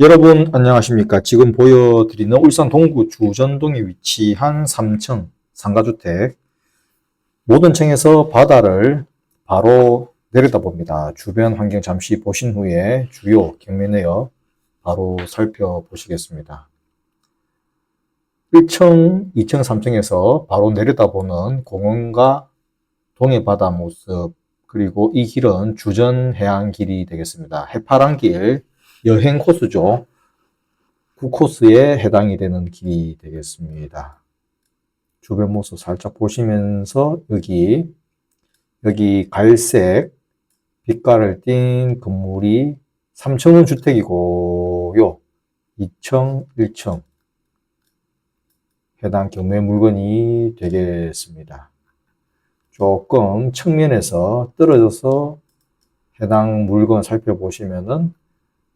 여러분 안녕하십니까? 지금 보여드리는 울산 동구 주전동에 위치한 3층 상가주택 모든 층에서 바다를 바로 내려다봅니다. 주변 환경 잠시 보신 후에 주요 경매내역 바로 살펴보시겠습니다. 1층, 2층, 3층에서 바로 내려다보는 공원과 동해 바다 모습 그리고 이 길은 주전 해안길이 되겠습니다. 해파란 길 여행 코스죠. 9코스에 해당이 되는 길이 되겠습니다. 주변 모습 살짝 보시면서 여기 여기 갈색 빛깔을 띤 건물이 3층은 주택이고요. 2층, 1층 해당 경매 물건이 되겠습니다. 조금 측면에서 떨어져서 해당 물건 살펴보시면은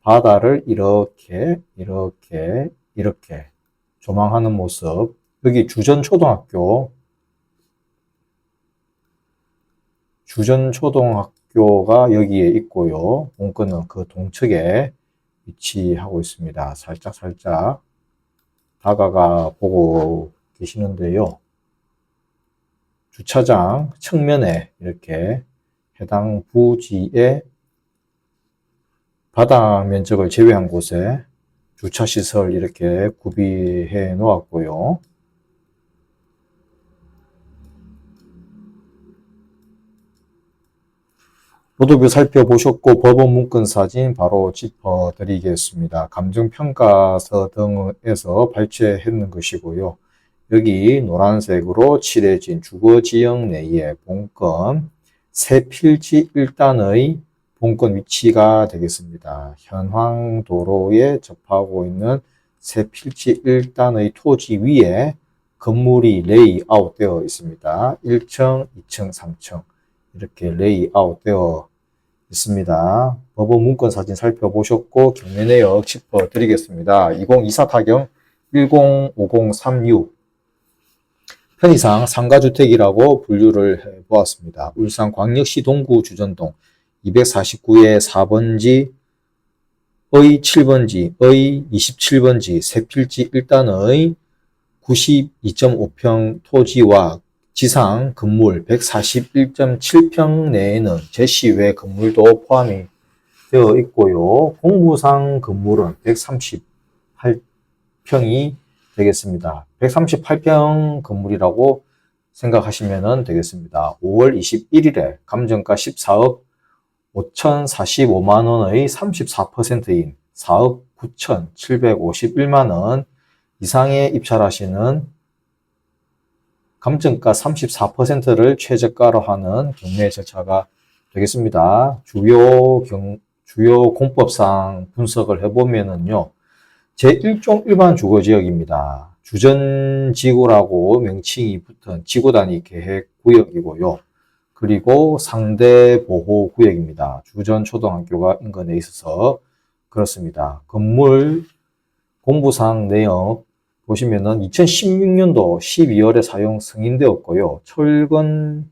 바다를 이렇게, 이렇게, 이렇게 조망하는 모습. 여기 주전초등학교. 주전초등학교가 여기에 있고요. 본건은 그 동측에 위치하고 있습니다. 살짝, 살짝 다가가 보고 계시는데요. 주차장 측면에 이렇게 해당 부지에 바다 면적을 제외한 곳에 주차 시설 이렇게 구비해 놓았고요. 보도뷰 살펴보셨고 법원 문건 사진 바로 짚어 드리겠습니다. 감정평가서 등에서 발췌했는 것이고요. 여기 노란색으로 칠해진 주거지역 내의 본건 새 필지 1단의 본건 위치가 되겠습니다. 현황 도로에 접하고 있는 새 필지 1단의 토지 위에 건물이 레이아웃 되어 있습니다. 1층, 2층, 3층 이렇게 레이아웃 되어 있습니다. 법원 문건 사진 살펴보셨고 경매 내역 짚어 드리겠습니다. 2024 타경 105036 편의상 상가주택이라고 분류를 해 보았습니다. 울산 광역시 동구 주전동 249의 4번지, 의 7번지, 의 27번지, 세필지 1단의 92.5평 토지와 지상 건물 141.7평 내에는 제시 외 건물도 포함이 되어 있고요. 공부상 건물은 138평이 되겠습니다. 138평 건물이라고 생각하시면 되겠습니다. 5월 21일에 감정가 14억 5,045만 원의 34%인 4억 9,751만 원 이상의 입찰하시는 감정가 34%를 최저가로 하는 경매 절차가 되겠습니다. 주요 경, 주요 공법상 분석을 해보면은요, 제1종 일반 주거지역입니다. 주전지구라고 명칭이 붙은 지구단위 계획 구역이고요. 그리고 상대 보호 구역입니다. 주전 초등학교가 인근에 있어서 그렇습니다. 건물 공부상 내역 보시면은 2016년도 12월에 사용 승인되었고요. 철근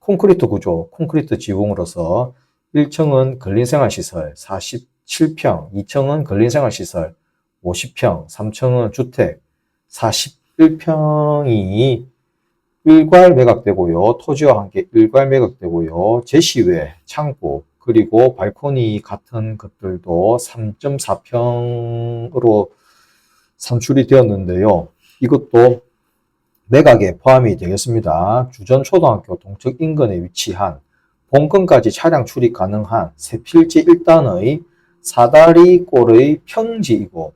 콘크리트 구조, 콘크리트 지붕으로서 1층은 근린생활시설 47평, 2층은 근린생활시설 50평, 3층은 주택 41평이 일괄 매각되고요. 토지와 함께 일괄 매각되고요. 제시외, 창고, 그리고 발코니 같은 것들도 3.4평으로 산출이 되었는데요. 이것도 매각에 포함이 되겠습니다. 주전초등학교 동측 인근에 위치한 본건까지 차량 출입 가능한 세필지 1단의 사다리 꼴의 평지이고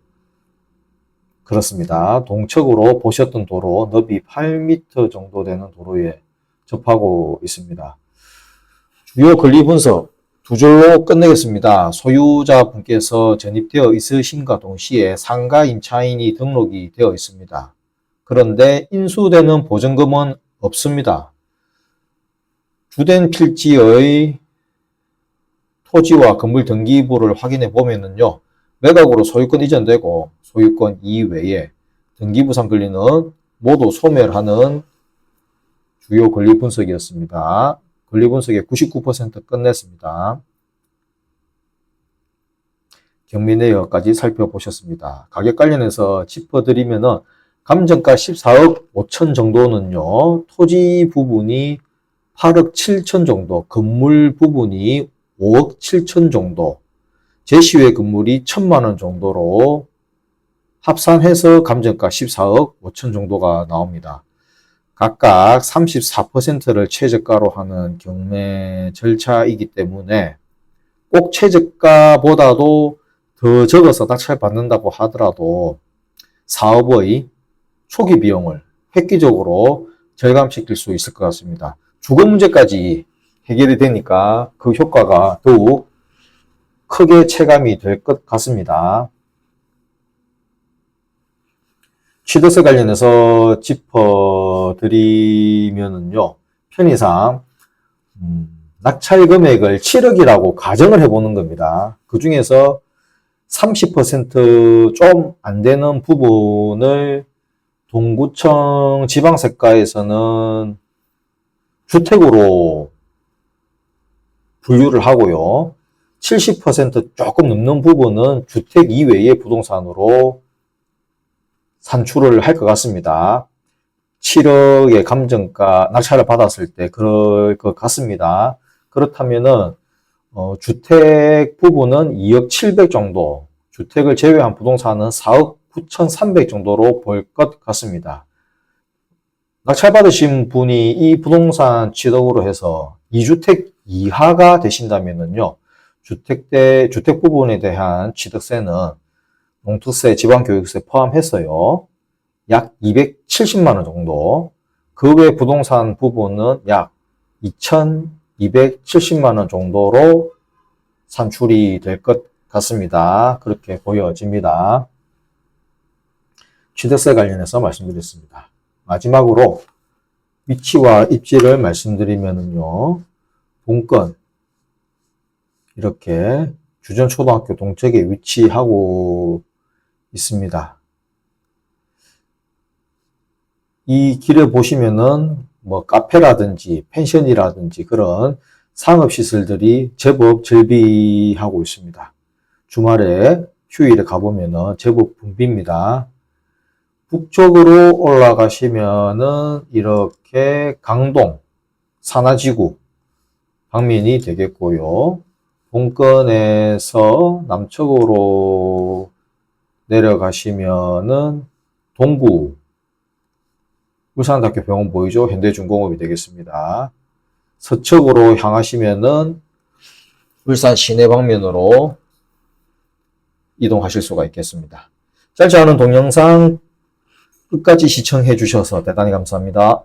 그렇습니다. 동측으로 보셨던 도로 너비 8m 정도 되는 도로에 접하고 있습니다. 주요 권리 분석 두 줄로 끝내겠습니다. 소유자분께서 전입되어 있으신과 동시에 상가 임차인이 등록이 되어 있습니다. 그런데 인수되는 보증금은 없습니다. 주된 필지의 토지와 건물 등기부를 확인해 보면은요. 매각으로 소유권 이전되고 소유권 이외에 등기부상 권리는 모두 소멸하는 주요 권리 분석이었습니다. 권리 분석의 99% 끝냈습니다. 경매 내역까지 살펴보셨습니다. 가격 관련해서 짚어드리면은 감정가 14억 5천 정도는요, 토지 부분이 8억 7천 정도, 건물 부분이 5억 7천 정도, 제시외 건물이 1천만 원 정도로 합산해서 감정가 14억 5천 정도가 나옵니다. 각각 34%를 최저가로 하는 경매 절차이기 때문에 꼭 최저가보다도 더 적어서 낙찰 받는다고 하더라도 사업의 초기 비용을 획기적으로 절감시킬 수 있을 것 같습니다. 주거 문제까지 해결이 되니까 그 효과가 더욱 크게 체감이 될 것 같습니다. 취득세 관련해서 짚어드리면은요, 편의상, 음, 낙찰 금액을 7억이라고 가정을 해보는 겁니다. 그 중에서 30%좀 안 되는 부분을 동구청 지방세과에서는 주택으로 분류를 하고요. 70% 조금 넘는 부분은 주택 이외의 부동산으로 산출을 할 것 같습니다. 7억의 감정가 낙찰을 받았을 때 그럴 것 같습니다. 그렇다면은 어, 주택 부분은 2억 700 정도, 주택을 제외한 부동산은 4억 9,300 정도로 볼 것 같습니다. 낙찰 받으신 분이 이 부동산 취득으로 해서 2주택 이하가 되신다면은요, 주택대, 주택 부분에 대한 취득세는 농특세, 지방교육세 포함해서요, 약 270만원 정도, 그 외 부동산 부분은 약 2,270만원 정도로 산출이 될 것 같습니다. 그렇게 보여집니다. 취득세 관련해서 말씀드렸습니다. 마지막으로 위치와 입지를 말씀드리면은요, 본건, 이렇게 주전초등학교 동쪽에 위치하고 있습니다. 이 길에 보시면은 뭐 카페라든지 펜션이라든지 그런 상업시설들이 제법 즐비하고 있습니다. 주말에 휴일에 가보면은 제법 붐빕니다. 북쪽으로 올라가시면은 이렇게 강동, 산하지구 방면이 되겠고요. 본건에서 남쪽으로 내려가시면은 동구 울산대학교 병원 보이죠? 현대중공업이 되겠습니다. 서쪽으로 향하시면은 울산 시내 방면으로 이동하실 수가 있겠습니다. 짧지 않은 동영상 끝까지 시청해 주셔서 대단히 감사합니다.